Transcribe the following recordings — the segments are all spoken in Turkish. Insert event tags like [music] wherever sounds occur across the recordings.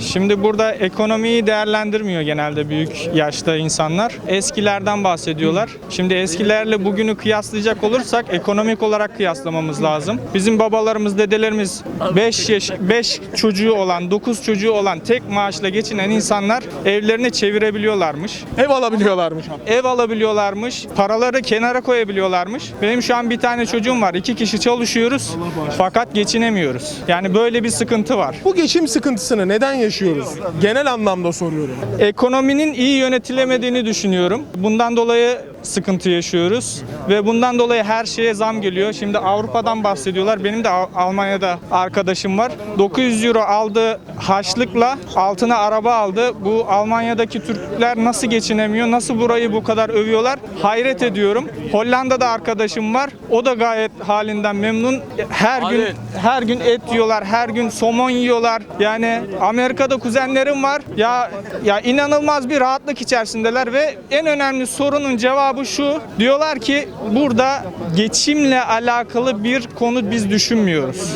Şimdi burada ekonomiyi değerlendirmiyor genelde büyük yaşta insanlar. Eskilerden bahsediyorlar. Şimdi eskilerle bugünü kıyaslayacak olursak ekonomik olarak kıyaslamamız lazım. Bizim babalarımız, dedelerimiz 5 yaş 5 çocuğu olan, 9 çocuğu olan tek maaşla geçinen insanlar evlerini çevirebiliyorlarmış. Ev alabiliyorlarmış. Ev alabiliyorlarmış, paraları kenara koyabiliyorlarmış. Benim şu an bir tane çocuğum var. iki kişi çalışıyoruz fakat geçinemiyoruz. Yani böyle bir sıkıntı var. Bu geçim sıkıntısını neden yaşıyoruz? Genel anlamda soruyorum. Ekonominin iyi yönetilemediğini düşünüyorum. Bundan dolayı sıkıntı yaşıyoruz ve bundan dolayı her şeye zam geliyor. Şimdi Avrupa'dan bahsediyorlar. Benim de Al- Almanya'da arkadaşım var. 900 euro aldığı haçlıkla altına araba aldı. Bu Almanya'daki Türkler nasıl geçinemiyor? Nasıl burayı bu kadar övüyorlar? Hayret ediyorum. Hollanda'da arkadaşım var. O da gayet halinden memnun. Her gün her gün et yiyorlar, her gün somon yiyorlar. Yani Amerika'da kuzenlerim var. Ya ya inanılmaz bir rahatlık içerisindeler ve en önemli sorunun cevabı şu. Diyorlar ki burada geçimle alakalı bir konu biz düşünmüyoruz.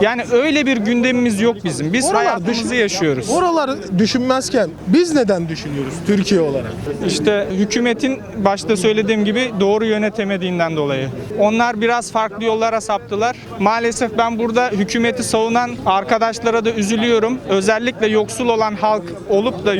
Yani öyle bir gündemimiz yok bizim. Biz Oralar hayatımızı düşün- yaşıyoruz. Oraları düşünmezken biz neden düşünüyoruz Türkiye olarak? İşte hükümetin başta söylediğim gibi doğru yönetemediğinden dolayı. Onlar biraz farklı yollara saptılar. Maalesef ben burada hükümeti savunan arkadaşlara da üzülüyorum. Özellikle yoksul olan halk olup da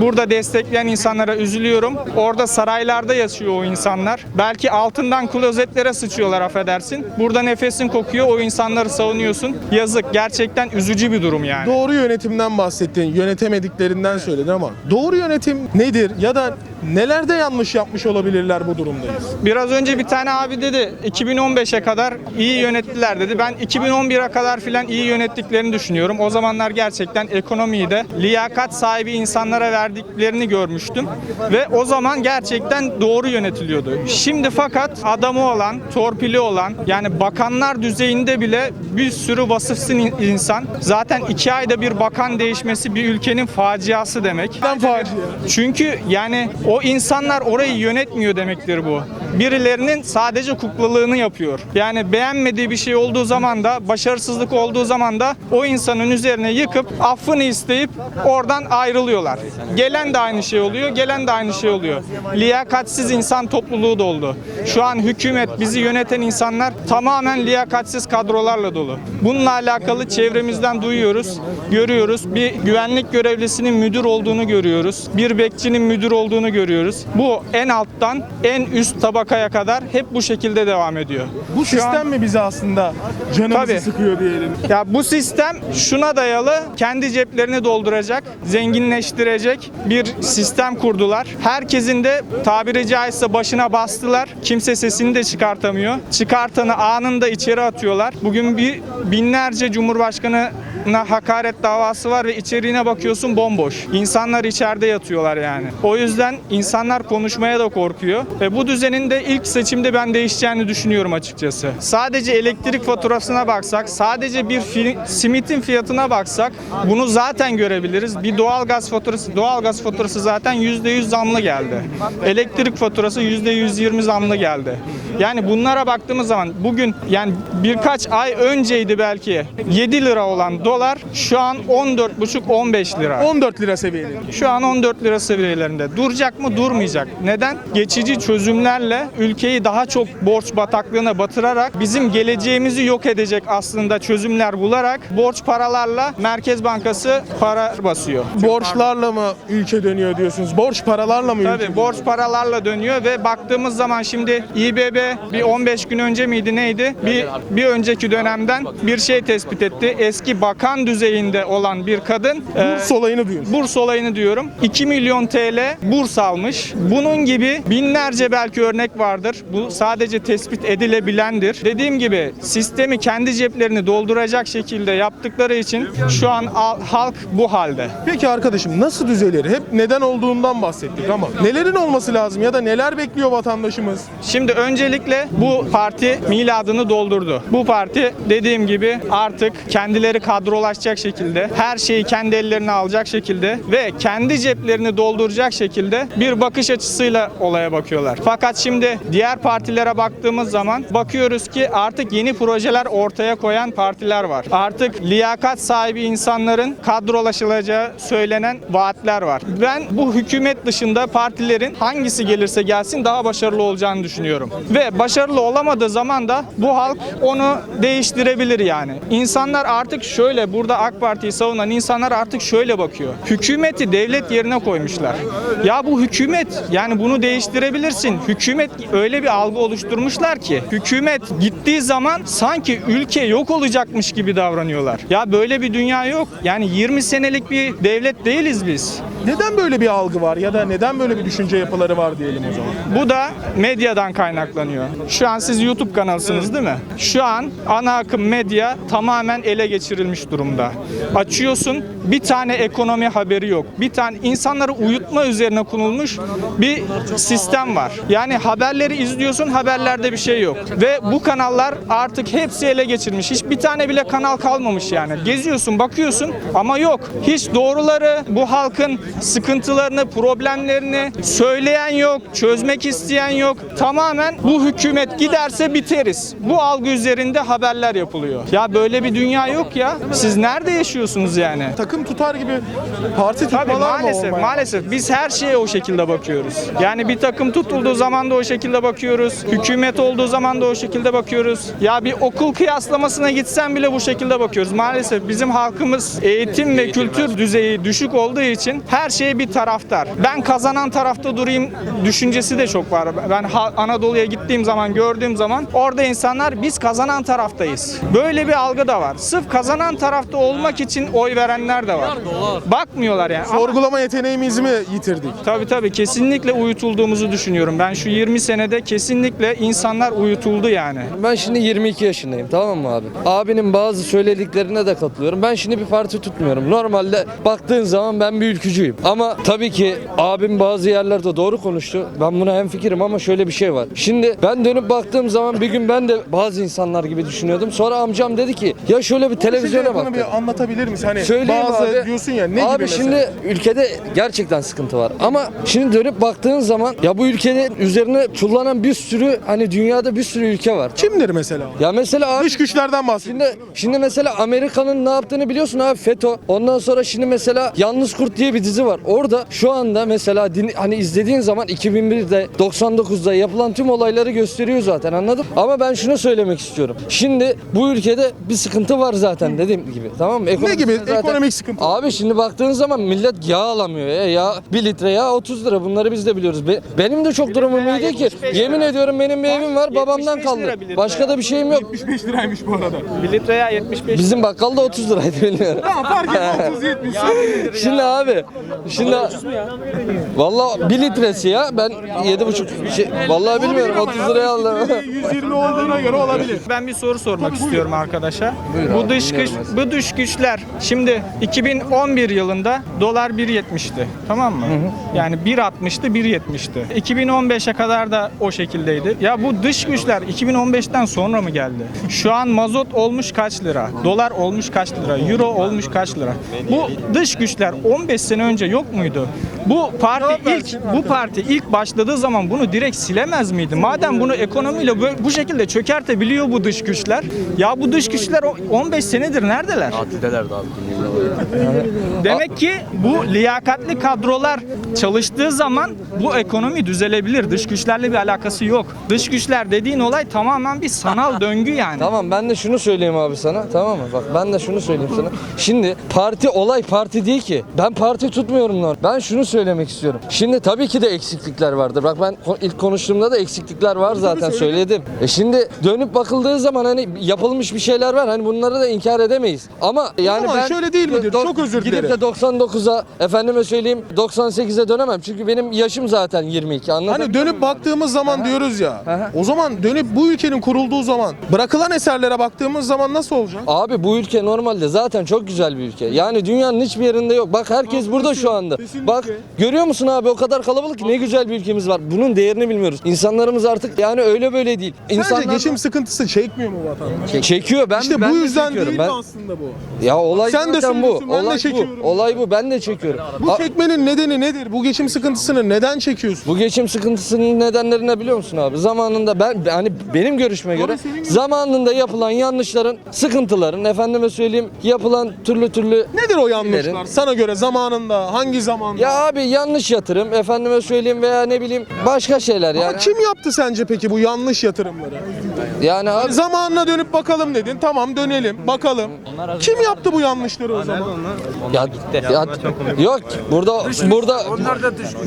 burada destekleyen insanlara üzülüyorum. Orada saraylarda yaşıyor o insanlar. Belki altından klozetlere sıçıyorlar affedersin. Burada nefesin kokuyor o insanları savunuyorsun. Yazık gerçekten üzücü bir durum yani. Doğru yönetimden bahsettin, yönetemediklerinden söyledin ama doğru yönetim nedir ya da nelerde yanlış yapmış olabilirler bu durumdayız? Biraz önce bir tane abi dedi 2015'e kadar iyi yönettiler dedi. Ben 2011'e kadar filan iyi yönettiklerini düşünüyorum. O zamanlar gerçekten ekonomiyi de liyakat sahibi insanlara verdiklerini görmüştüm. Ve o zaman gerçekten doğru yönetiliyordu. Şimdi fakat adamı olan, torpili olan yani bakanlar düzeyinde bile bir sürü vasıfsız in- insan. Zaten iki ayda bir bakan değişmesi bir ülkenin faciası demek. Neden facia? Çünkü yani o insanlar orayı yönetmiyor demektir bu. Birilerinin sadece kuklalığını yapıyor. Yani beğenmediği bir şey olduğu zaman da, başarısızlık olduğu zaman da o insanın üzerine yıkıp affını isteyip oradan ayrılıyorlar. Gelen de aynı şey oluyor, gelen de aynı şey oluyor. Liyakatsiz insan topluluğu da oldu. Şu an hükümet, bizi yöneten insanlar tamamen liyakatsiz kadrolarla dolu. Bununla alakalı çevremizden duyuyoruz, görüyoruz. Bir güvenlik görevlisinin müdür olduğunu görüyoruz. Bir bekçinin müdür olduğunu görüyoruz. Bu en alttan en üst tabakaya kadar hep bu şekilde devam ediyor. Bu Şu an- sistem mi bizi aslında canımızı Tabii. sıkıyor diyelim? ya bu sistem şuna dayalı kendi ceplerini dolduracak, zenginleştirecek bir sistem kurdular. Herkesin de tabiri caizse başına bastılar. Kimse sesini de çıkartamıyor. Çıkartanı anında içeri atıyorlar. Bugün bir binlerce Cumhurbaşkanı'na hakaret davası var ve içeriğine bakıyorsun bomboş. İnsanlar içeride yatıyorlar yani. O yüzden insanlar konuşmaya da korkuyor. Ve bu düzenin de ilk seçimde ben değişeceğini düşünüyorum açıkçası. Sadece elektrik faturasına baksak, sadece bir simitin fiyatına baksak bunu zaten görebiliriz. Bir doğalgaz faturası, doğalgaz faturası zaten %100 zamlı geldi. Elektrik faturası %120 zamlı geldi. Yani bunlara baktığımız zaman bugün yani birkaç ay önceydi belki 7 lira olan dolar şu an 14,5-15 lira. 14 lira seviyeli. Şu an 14 lira seviyelerinde. Duracak mı? Durmayacak. Neden? Geçici çözümlerle ülkeyi daha çok borç bataklığına batırarak bizim geleceğimizi yok edecek aslında çözümler bularak borç paralarla Merkez Bankası para basıyor. Borçlarla mı ülke dönüyor diyorsunuz? Borç paralarla mı ülke Tabii borç paralarla dönüyor ve baktığımız zaman şimdi İBB bir 15 gün önce miydi neydi? Bir bir önceki dönemden bir şey tespit etti. Eski bakan düzeyinde olan bir kadın e, Burs olayını diyorsunuz. burs olayını diyorum. 2 milyon TL burs almış. Bunun gibi binlerce belki örnek vardır. Bu sadece tespit edilebilendir. Dediğim gibi sistemi kendi ceplerini dolduracak şekilde yaptıkları için şu an al- halk bu halde. Peki arkadaşım nasıl düzelir? Hep neden olduğundan bahsettik ama nelerin olması lazım ya da neler bekliyor vatandaşımız? Şimdi öncelikle bu parti miladını doldurdu. Bu parti dediğim gibi artık kendileri kadro kadrolaşacak şekilde, her şeyi kendi ellerine alacak şekilde ve kendi ceplerini dolduracak şekilde bir bakış açısıyla olaya bakıyorlar. Fakat şimdi diğer partilere baktığımız zaman bakıyoruz ki artık yeni projeler ortaya koyan partiler var. Artık liyakat sahibi insanların kadrolaşılacağı söylenen vaatler var. Ben bu hükümet dışında partilerin hangisi gelirse gelsin daha başarılı olacağını düşünüyorum. Ve başarılı olamadığı zaman da bu halk onu değiştirebilir yani. İnsanlar artık şöyle burada AK Parti'yi savunan insanlar artık şöyle bakıyor. Hükümeti devlet yerine koymuşlar. Ya bu hükümet yani bunu değiştirebilirsin. Hükümet öyle bir algı oluşturmuşlar ki hükümet gittiği zaman sanki ülke yok olacakmış gibi davranıyorlar. Ya böyle bir dünya yok. Yani 20 senelik bir devlet değiliz biz. Neden böyle bir algı var ya da neden böyle bir düşünce yapıları var diyelim o zaman? Bu da medyadan kaynaklanıyor. Şu an siz YouTube kanalısınız değil mi? Şu an ana akım medya tamamen ele geçirilmiş durumda. Açıyorsun bir tane ekonomi haberi yok. Bir tane insanları uyutma üzerine konulmuş bir sistem var. Yani haberleri izliyorsun haberlerde bir şey yok. Ve bu kanallar artık hepsi ele geçirmiş. Hiç bir tane bile kanal kalmamış yani. Geziyorsun bakıyorsun ama yok. Hiç doğruları bu halkın sıkıntılarını, problemlerini söyleyen yok, çözmek isteyen yok. Tamamen bu hükümet giderse biteriz. Bu algı üzerinde haberler yapılıyor. Ya böyle bir dünya yok ya. Siz nerede yaşıyorsunuz yani? Takım tutar gibi parti Tabii tutmalar mı maalesef olmaya? maalesef biz her şeye o şekilde bakıyoruz. Yani bir takım tutulduğu zaman da o şekilde bakıyoruz. Hükümet olduğu zaman da o şekilde bakıyoruz. Ya bir okul kıyaslamasına gitsen bile bu şekilde bakıyoruz. Maalesef bizim halkımız eğitim ve kültür düzeyi düşük olduğu için her şeye bir taraftar. Ben kazanan tarafta durayım düşüncesi de çok var. Ben Anadolu'ya gittiğim zaman gördüğüm zaman orada insanlar biz kazanan taraftayız. Böyle bir algı da var. Sırf kazanan tarafta olmak için oy verenler de var. Bakmıyorlar yani. Ama- Sorgulama yeteneğimizi mi yitirdik? Tabii tabii kesinlikle uyutulduğumuzu düşünüyorum. Ben şu 20 senede kesinlikle insanlar uyutuldu yani. Ben şimdi 22 yaşındayım tamam mı abi? Abinin bazı söylediklerine de katılıyorum. Ben şimdi bir parti tutmuyorum. Normalde baktığın zaman ben bir ülkücüyüm. Ama tabii ki abim bazı yerlerde doğru konuştu. Ben buna hemfikirim ama şöyle bir şey var. Şimdi ben dönüp baktığım zaman bir gün ben de bazı insanlar gibi düşünüyordum. Sonra amcam dedi ki ya şöyle bir televizyona bak. Bunu dedi. bir anlatabilir misin? Hani Söyleyeyim bazı abi. diyorsun ya ne abi gibi şimdi mesela? ülkede gerçekten sıkıntı var. Ama şimdi dönüp baktığın zaman ya bu ülkenin üzerine çullanan bir sürü hani dünyada bir sürü ülke var. Kimdir mesela? Ya mesela abi Dış güçlerden bahsediyor. Şimdi şimdi mesela Amerika'nın ne yaptığını biliyorsun abi FETÖ. Ondan sonra şimdi mesela Yalnız Kurt diye bir dizi var. Orada şu anda mesela din, hani izlediğin zaman 2001'de 99'da yapılan tüm olayları gösteriyor zaten anladın? Ama ben şunu söylemek istiyorum. Şimdi bu ülkede bir sıkıntı var zaten dediğim gibi. Tamam mı? Ekonomik gibi? zaten- Ekonomik sıkıntı. Abi şimdi baktığın zaman millet yağ alamıyor ya. Yağ 1 litre yağ 30 lira. Bunları biz de biliyoruz. Be- benim de çok durumum iyi ki. 75 lira. Yemin ediyorum benim bir evim var. Babamdan 75 kaldı. litre Başka da bir şeyim yok. 75 liraymış bu arada. 1 litreye 75 Bizim bakkalda 30 liraydı bilmiyorum. Tamam fark etmez [laughs] 30 70. Şimdi abi, şimdi Vallahi 1 litresi ya ben 7,5 şey, vallahi bilmiyorum 30 liraya aldım. 120 [laughs] olduğuna göre olabilir. Ben bir soru sormak istiyorum arkadaşa. Bu dış güç, bu dış güçler şimdi 2011 yılında dolar 1.70'ti. Tamam mı? Yani 1.60'tı, 1.70'ti. 2015'e kadar da o şekildeydi. Ya bu dış güçler 2015'ten sonra mı geldi? Şu an mazot olmuş kaç lira? Dolar olmuş kaç lira? Euro olmuş kaç lira? Bu dış güçler 15 sene önce yok muydu? Bu parti ilk bu parti ilk başladığı zaman bunu direkt silemez miydi? Madem bunu ekonomiyle böyle, bu şekilde çökertebiliyor bu dış güçler. Ya bu dış güçler o- 15 senedir neredeler? Tatildelerdi abi. Demek ki bu liyakatli kadrolar çalıştığı zaman bu ekonomi düzelebilir. Dış güçlerle bir alakası yok. Dış güçler dediğin olay tamamen bir sanal [laughs] döngü yani. Tamam ben de şunu söyleyeyim abi sana tamam mı? Bak ben de şunu söyleyeyim sana. Şimdi parti olay parti değil ki. Ben parti tutmuyorum lan. Ben şunu söylemek istiyorum. Şimdi tabii ki de eksiklikler vardır. Bak ben ilk konuştuğumda da eksiklikler var zaten söyledim. E şimdi dönüp bakıldığı zaman hani yapılmış bir şeyler var. Hani bunları da inkar edemeyiz. Ama yani zaman ben şöyle değil midir? Do- Çok özür Gidip dilerim. de 99'a efendime söyleyeyim 98'e dönemem. Çünkü benim yaşım zaten 22 anladın Hani dönüp baktığımız zaman diyoruz ya. Aha. O zaman dönüp bu ülkenin kurulduğu zaman bırakılan eserlere baktığımız zaman nasıl olacak? Abi bu ülke normalde zaten çok güzel bir ülke. Yani dünyanın hiçbir yerinde yok. Bak herkes burada şu anda. Bak Görüyor musun abi o kadar kalabalık ki ne güzel bir ülkemiz var. Bunun değerini bilmiyoruz. İnsanlarımız artık yani öyle böyle değil. Sence İnsanlar geçim sıkıntısı çekmiyor mu vatandaş? çekiyor. Ben İşte ben bu de yüzden çekiyorum. değil ben, mi aslında bu? Ya olay Sen de zaten bu. söylüyorsun, ben de Olay bu. çekiyorum. Olay bu. Ben de çekiyorum. Bu A- çekmenin nedeni nedir? Bu geçim sıkıntısını neden çekiyorsun? Bu geçim sıkıntısının nedenleri ne biliyor musun abi? Zamanında ben hani benim görüşme göre senin görüşün. zamanında yapılan yanlışların, sıkıntıların efendime söyleyeyim yapılan türlü türlü Nedir o yanlışlar? Sana göre zamanında, hangi zamanda? ya abi yanlış yatırım efendime söyleyeyim veya ne bileyim başka şeyler Ama yani. kim yaptı sence peki bu yanlış yatırımları? Yani abi Zamanına dönüp bakalım dedin. Tamam dönelim, bakalım. Kim yaptı bu yanlışları o zaman? ya, ya, yok burada burada [laughs]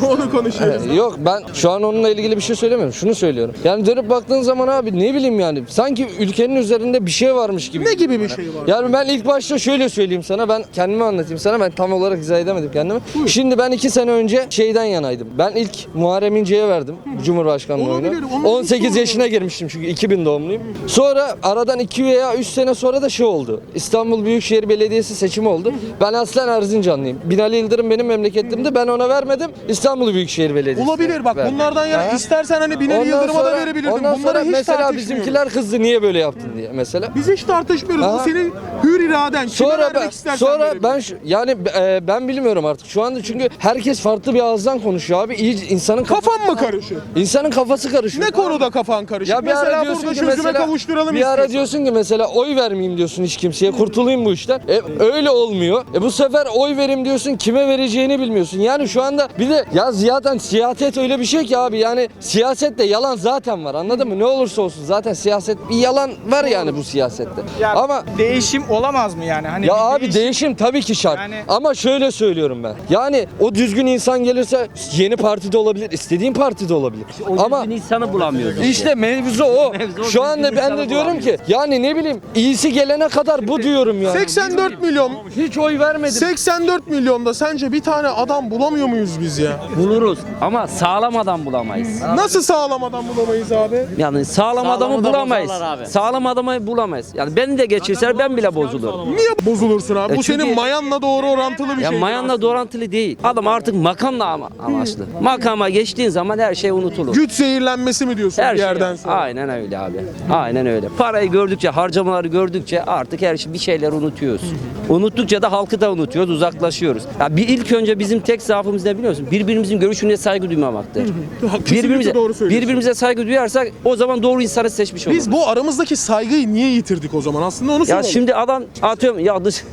Onu konuşuyoruz. Yok ben şu an onunla ilgili bir şey söylemiyorum. Şunu söylüyorum. Yani dönüp baktığın zaman abi ne bileyim yani sanki ülkenin üzerinde bir şey varmış gibi. Ne gibi bir şey var? Yani ben ilk başta şöyle söyleyeyim sana ben kendimi anlatayım sana ben tam olarak izah edemedim kendimi. Şimdi ben iki sene önce şeyden yanaydım. Ben ilk Muharrem İnce'ye verdim Cumhurbaşkanlığı Olabilir, oyunu. onu hiç 18 yaşına girmiştim çünkü 2000 doğumluyum. Sonra aradan 2 veya 3 sene sonra da şey oldu. İstanbul Büyükşehir Belediyesi seçimi oldu. Ben aslen Erzincanlıyım. Binali Yıldırım benim memleketimdi. Ben ona vermedim. İstanbul Büyükşehir Belediyesi. Olabilir bak verdim. bunlardan yana Aha. istersen hani Binali Ondan Yıldırım'a da sonra- verebilirdin. Ondan Bunları sonra hiç mesela tartışmıyoruz. bizimkiler kızdı niye böyle yaptın diye mesela. Biz hiç tartışmıyoruz. Aha. Bu senin hür iraden. Kime Sonra vermek ben istersen sonra verebilirsin. ben şu- yani e, ben bilmiyorum artık. Şu anda çünkü herkes farklı bir ağızdan konuşuyor abi. İyi insanın kafa- Kafan mı karışıyor? İnsanın kafası karışıyor. Ne konuda kafan karışık? Ya bir ara mesela diyorsun burada ki çözüme mesela kavuşturalım bir ara istiyorsan. diyorsun ki mesela oy vermeyeyim diyorsun hiç kimseye kurtulayım bu işten. E, öyle olmuyor. E bu sefer oy verim diyorsun kime vereceğini bilmiyorsun. Yani şu anda bir de ya zaten siyaset öyle bir şey ki abi yani siyasette yalan zaten var anladın mı? Ne olursa olsun zaten siyaset bir yalan var yani bu siyasette. Ya Ama değişim olamaz mı yani? Hani ya bir abi değişim tabii ki şart. Yani- Ama şöyle söylüyorum ben. Yani o düzgün insan gelirse yeni partide olabilir, istediğin partide olabilir. Ama Düzgün insanı bulamıyoruz. işte mevzu o. [laughs] Mevzu o, Şu anda düzgün ben insanı de diyorum ki yani ne bileyim iyisi gelene kadar bu diyorum yani. 84 milyon Hiç oy vermedim. 84 milyonda sence bir tane adam bulamıyor muyuz biz ya? Buluruz ama sağlam adam bulamayız. Nasıl sağlam adam bulamayız abi? Yani sağlam adamı da bulamayız. bozarlar abi. Sağlam adamı bulamayız. Yani beni de geçirseler ben bile bozulurum. Niye bozulursun abi? Ya Bu çünkü- senin mayanla doğru orantılı bir Ya şey. mayanla doğrantılı değil. Adam artık makamla ama amaçlı. Makama geçtiğin zaman her şey unutulur. Güç zehirlenmesi mi diyorsun Her bir şey. yerden sonra? Aynen öyle abi. Aynen öyle. Parayı gördükçe, harcamaları gördükçe artık her şey bir şeyler unutuyoruz. Unuttukça da halkı da unutuyoruz, uzaklaşıyoruz. Ya bir ilk önce bizim tek zaafımız ne biliyor musun? Birbirimizin görüşüne saygı duymamaktır. Kesinlikle Birbirimize, doğru söylüyorsun. birbirimize saygı duyarsak o zaman doğru insanı seçmiş oluruz. Biz bu aramızdaki saygıyı niye yitirdik o zaman? Aslında onu Ya soralım. şimdi adam atıyorum ya dış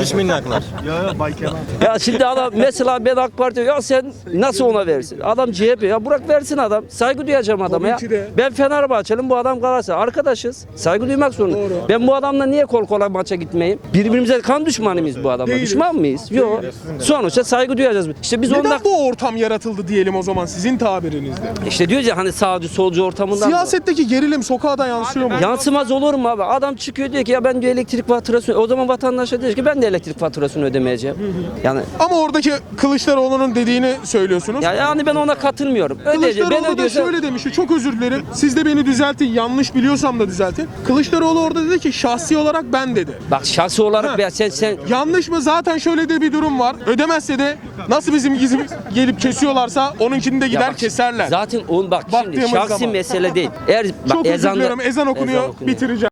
Dış minnaklar. ya şimdi adam mesela ben AK Parti ya sen nasıl ona versin? Adam CHP ya bırak versin adam. Saygı duyacağım adama ya. Ben Fenerbahçeliyim bu adam Galatasaray. Arkadaşız. Saygı duymak zorunda. Ben bu adamla niye kol kola maça gitmeyeyim? Birbirimize kan düşmanı mıyız bu adamla? Değiliz. Düşman mıyız? Yok. Sonuçta saygı duyacağız. İşte biz Neden onda bu ortam yaratıldı diyelim o zaman sizin tabirinizde? işte diyoruz ya hani sağcı solcu ortamından mı? Siyasetteki gerilim sokağa da yansıyor mu? Yansımaz olur mu abi? Adam çıkıyor diyor ki ya ben diyor elektrik faturasını o zaman vatandaşa diyor ki ben de elektrik faturasını ödemeyeceğim. Yani Ama oradaki Kılıçdaroğlu'nun dediğini söylüyorsunuz. ya yani ben ona katılmıyorum. Ödeyeceğim. Ben Kılıçdaroğlu da ödüyorsam şöyle demişti. Çok özür dilerim. Siz de beni düzeltin. Yanlış biliyorsam da düzeltin. Kılıçdaroğlu orada dedi ki şahsi olarak ben dedi. Bak şahsi olarak ya sen sen Yanlış mı? Zaten şöyle de bir durum var. Ödemezse de nasıl bizim gizim gelip kesiyorlarsa onunkini de gider bak, keserler. Zaten on bak şimdi Baktığımız şahsi zaman. mesele değil. Eğer bak Çok özür ezanda. Ezan okunuyor. okunuyor. Bitireceğim.